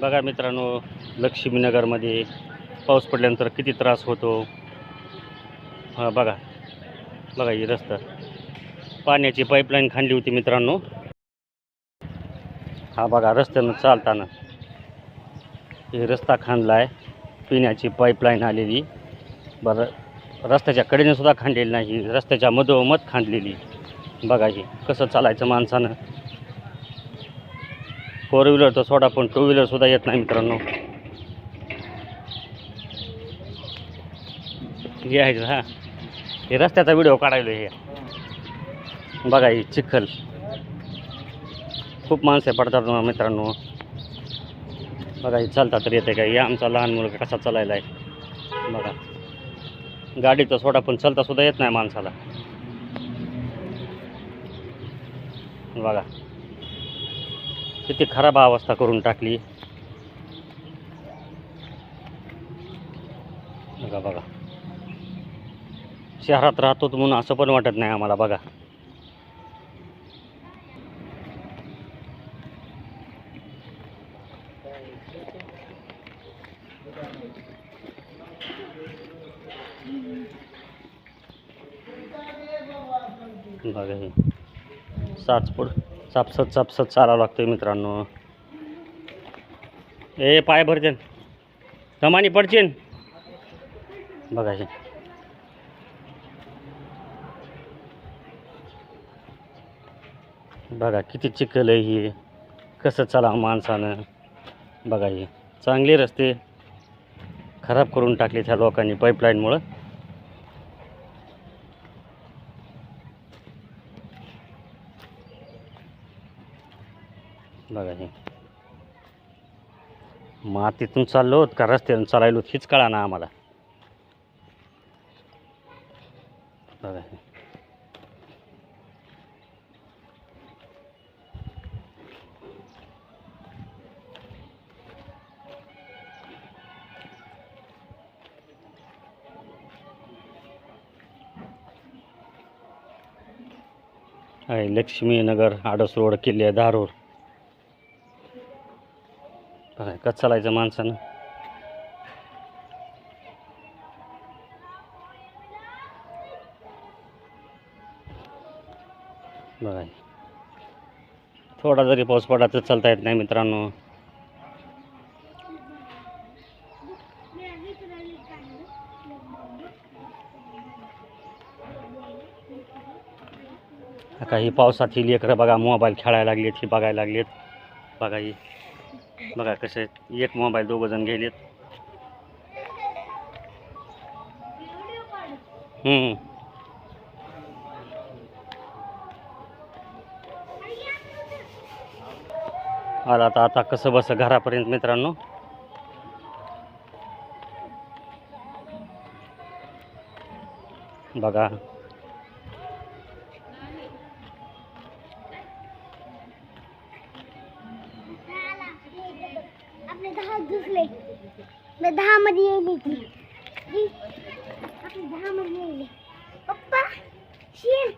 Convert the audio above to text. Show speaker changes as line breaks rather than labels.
बघा मित्रांनो लक्ष्मीनगरमध्ये पाऊस पडल्यानंतर किती त्रास होतो. हां बघा. बघा ही रस्ता. पाण्याची पाईपलाईन खांडली होती मित्रांनो. हा बघा रस्त्यानं चालताना. हे रस्ता खांदला आहे पिण्याची पाईपलाईन आलेली. बरं रस्त्याच्या कडेने सुद्धा खांडलेली नाही. रस्त्याच्या मधोमध खांदलेली बघा ही कसं चालायचं माणसानं. फोर व्हीलर तर सोडा पण टू व्हीलरसुद्धा येत नाही मित्रांनो. हे आहे हा हे रस्त्याचा व्हिडिओ काढायलो हे. बघा ही चिखल. खूप माणसे पडतात ना मित्रांनो. बघा हे चालता तर येते का हे आमचा लहान मुलगा कसा चालायला आहे. बघा. गाडी तर सोडा पण चलता सुद्धा येत नाही माणसाला. बघा. किती खराब अवस्था करून टाकली. बघा बघा. शहरात राहतो म्हणून असं पण वाटत नाही आम्हाला बघा. बघा हे. साचपूड चापसत चापसत चालावं लागतोय मित्रांनो. ए पाय भरचेन. कमानी पडचेन. बघायचे बघा किती चिखल आहे ही. कसं चला माणसानं. बघा हे. चांगले रस्ते खराब करून टाकले त्या लोकांनी पाईपलाईनमुळं बघा हे. मातीतून चाललो का रस्त्यातून चालायलो हीच कळा ना आम्हाला. बघा हे. आहे लक्ष्मीनगर आडस रोड किल्ले धारूर बघा कसं चालायचं माणसानं. बघा. थोडा जरी पाऊस पडला तर चालता येत नाही मित्रांनो. काही पावसात ही लेकरं बघा मोबाईल खेळायला लागलेत ही बघायला लागलेत. बघा ही. बघा कसे एक मोबाईल दोघं जण गेलेत. आला आता आता कसं बस घरापर्यंत मित्रांनो. बघा.
दहा दिसले. मी दहा मध्ये येईल ती दहा मध्ये येईल पप्पा शेण